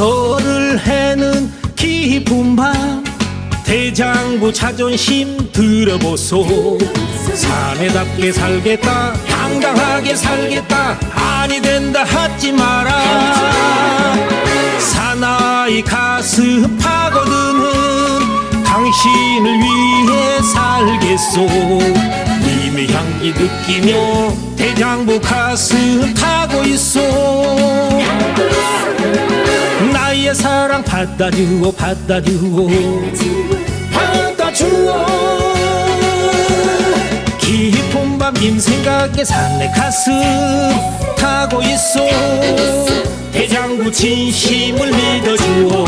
별을 해는 깊은 밤 대장부 자존심 들어보소. 사내답게 살겠다 당당하게 살겠다 아니 된다 하지 마라. 사나이 가슴 파고드는 당신을 위해 살겠소. 님의 향기 느끼며 대장부 가슴 타고 있소. 나의 사랑 받아주오 받아주오 받아주오 깊은 밤 님 생각에 산내 가슴 타고 있어. 대장부 진심을 믿어주오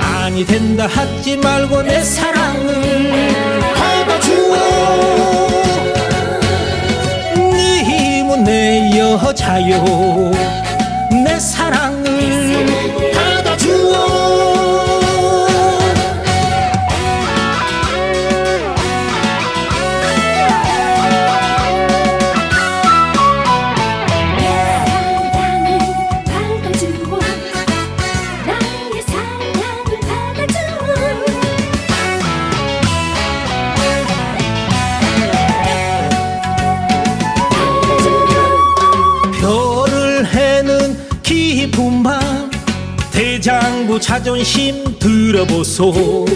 아니 된다 하지 말고 내 사랑을 받아주오 님은 내 여자요. 내 사랑 대장부 자존심 들어보소.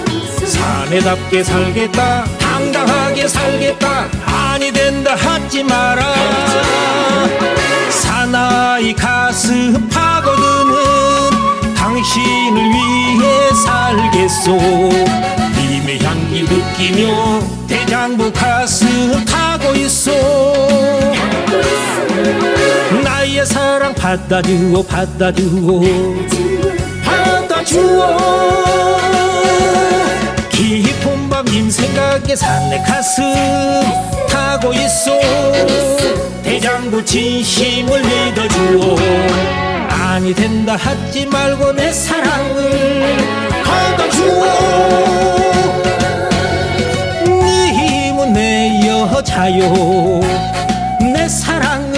사내답게 살겠다 당당하게 살겠다. 아니 된다 하지 마라. 사나이 가슴 파고드는 당신을 위해 살겠소. 님의 향기 느끼며 대장부 가슴 타고 있어 나의 사랑 받아주오 받아주오 받아 주오 깊은 밤님 생각에 산내 가슴 타고 있어. 대장부 진심을 믿어주오 아니 된다 하지 말고 내 사랑을 받아주오 님은 내 여자요. 내 사랑